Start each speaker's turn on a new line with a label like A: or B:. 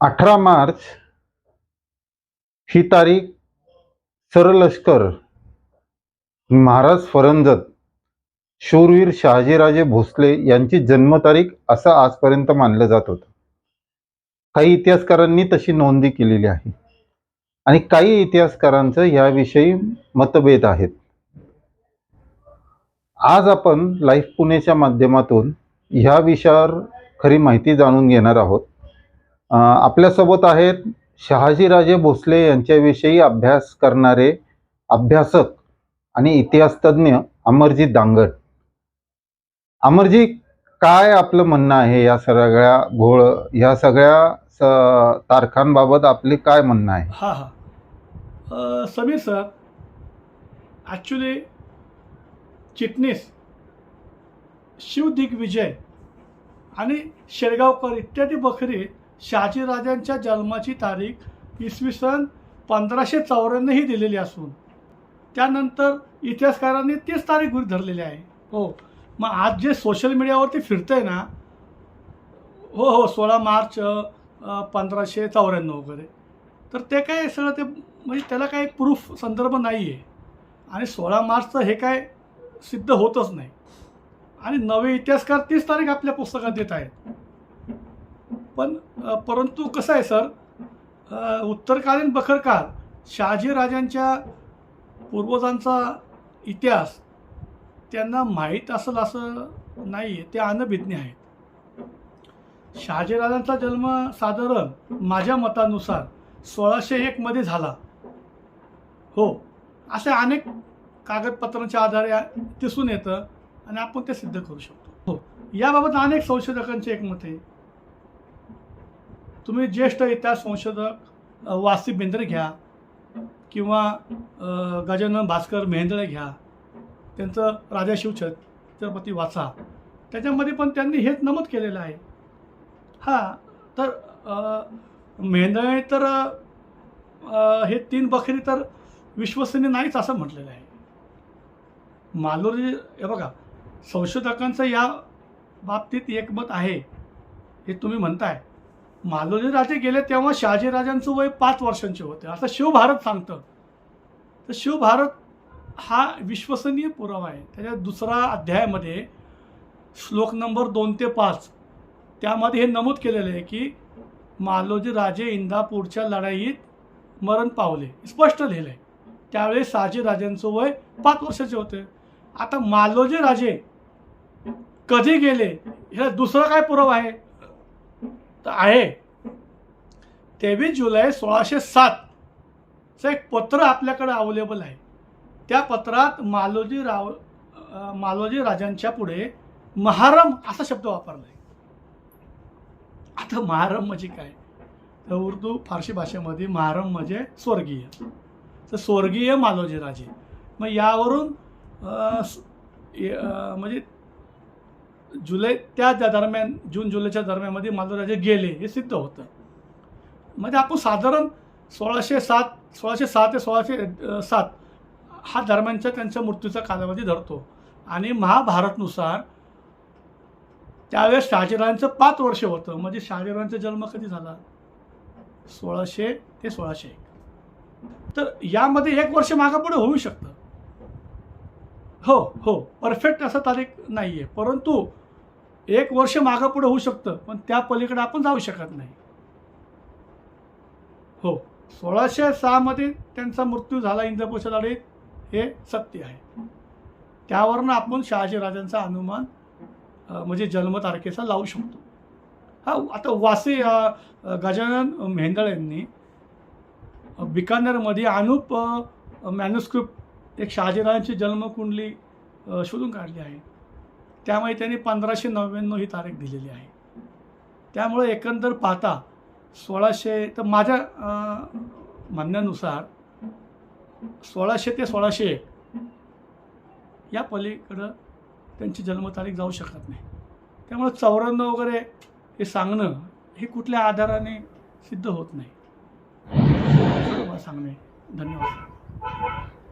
A: अठरा मार्च ही तारीख सरलष्कर महाराज फरंजत शूरवीर शहाजीराजे भोसले यांची जन्मतारीख असं आजपर्यंत मानलं जात होतं. काही इतिहासकारांनी तशी नोंदी केलेली आहे. आणि काही इतिहासकारांचं याविषयी मतभेद आहेत. आज आपण लाईफ पुणेच्या माध्यमातून ह्या विषयावर खरी माहिती जाणून घेणार आहोत. आपल्यासोबत आहेत शहाजीराजे भोसले यांच्याविषयी अभ्यास करणारे अभ्यासक आणि इतिहासतज्ज्ञ अमरजीत दांगड. अमरजी काय आपलं म्हणणं आहे या सगळ्या घोळ या सगळ्या स- तारखांबाबत आपले काय म्हणणं आहे?
B: हा हा. समीर सर ॲक्च्युली चिटणीस शिवदिग्विजय आणि शेरगावकर इत्यादी बखरी शहाजीराजांच्या जन्माची तारीख इसवी सन पंधराशे चौऱ्याण्णव ही दिलेली असून त्यानंतर इतिहासकारांनी तीच तारीख गृहीत धरलेली आहे. हो मग आज जे सोशल मीडियावरती फिरतंय ना हो हो सोळा मार्च पंधराशे चौऱ्याण्णव वगैरे तर ते काय सगळं ते म्हणजे त्याला काही प्रूफ संदर्भ नाही आहे आणि सोळा मार्चचं हे काय सिद्ध होतच नाही. आणि नवे इतिहासकार तीच तारीख आपल्या पुस्तकात देत आहेत. पण परंतु कसं आहे सर अ, उत्तरकालीन शहाजी शहाजीराजांच्या पूर्वजांचा इतिहास त्यांना माहीत असेल असं नाही आहे ते अनभिज्ञ आहेत. शहाजीराजांचा जन्म साधारण माझ्या मतानुसार सोळाशे एकमध्ये झाला. हो असे अनेक कागदपत्रांच्या आधारे दिसून येतं आणि आपण ते सिद्ध करू शकतो. हो याबाबत अनेक संशोधकांचे एक मत आहे. तुम्ही ज्येष्ठ इतिहास संशोधक वासी बेंद्रे घ्या किंवा गजानन भास्कर मेहेंदळे घ्या. त्यांचं राजाशिव छत्रपती वाचा त्याच्यामध्ये पण त्यांनी हेच नमूद केलेलं आहे. हां तर अ, मेंदळे तर हे तीन बकरी तर विश्वसनीय नाहीच असं म्हटलेलं आहे. मालोरी हे बघा संशोधकांचं या बाबतीत एकमत आहे हे तुम्ही म्हणताय. मालोजी राजे गेले तेव्हा शहाजी राजांचं वय पाच वर्षांचे होते. असं शिवभारत सांगतं. तर शिवभारत हा विश्वसनीय पुरावा आहे. त्याच्या दुसरा अध्यायामध्ये श्लोक नंबर दोन ते पाच त्यामध्ये हे नमूद केलेलं आहे की मालोजी राजे इंदापूरच्या लढाईत मरण पावले. स्पष्ट लिहिलं आहे त्यावेळेस शहाजीराजांचं वय पाच वर्षाचे होते. आता मालोजी राजे कधी गेले? ह्याला दुसरा काय पुरावा आहे? तर आहे. तेवीस जुलै सोळाशे सातचं एक पत्र आपल्याकडे अवेलेबल आहे. त्या पत्रात मालोजी राव मालोजी राजांच्या पुढे महारम असा शब्द वापरला आहे आता महारम म्हणजे काय? तर उर्दू फारसी भाषेमध्ये महारम म्हणजे स्वर्गीय. तर स्वर्गीय मालोजी राजे. मग यावरून म्हणजे जुलै त्या त्या दरम्यान जून जुलैच्या दरम्यानमध्ये माधवराजे गेले हे सिद्ध होतं. म्हणजे आपण साधारण सोळाशे सात सोळाशे सहा ते सोळाशे सात हा दरम्यानच्या त्यांच्या मृत्यूचा कालावधी धरतो. आणि महाभारतनुसार त्यावेळेस शहाजीराजांचं पाच वर्ष होतं. म्हणजे शहाजीराजांचा जन्म कधी झाला? सोळाशे ते सोळाशे एक. तर यामध्ये एक वर्ष मागापुढे होऊ शकतं. हो हो. परफेक्ट असं तारीख नाही आहे परंतु एक वर्ष मागापुढे होऊ शकतं पण त्या पलीकडे आपण जाऊ शकत नाही. हो. सोळाशे सहामध्ये त्यांचा मृत्यू झाला इंद्रपूरच्या लढाईत हे सत्य आहे. त्यावरनं आपण शहाजी राजांचा अनुमान म्हणजे जन्मतारखेचा लावू शकतो. हा आता वासी गजानन मेंदळ यांनी बिकानेरमध्ये अनुप मॅन्युस्क्रिप्ट एक शहाजीराजांची जन्मकुंडली शोधून काढली आहे. त्यामुळे त्यांनी पंधराशे नव्याण्णव ही तारीख दिलेली आहे. त्यामुळे एकंदर पाहता सोळाशे तर माझ्या म्हणण्यानुसार सोळाशे ते सोळाशे एक या पलीकडं त्यांची जन्मतारीख जाऊ शकत नाही. त्यामुळे चौऱ्याण्णव वगैरे हे सांगणं हे कुठल्या आधाराने सिद्ध होत नाही. सांगणे. धन्यवाद.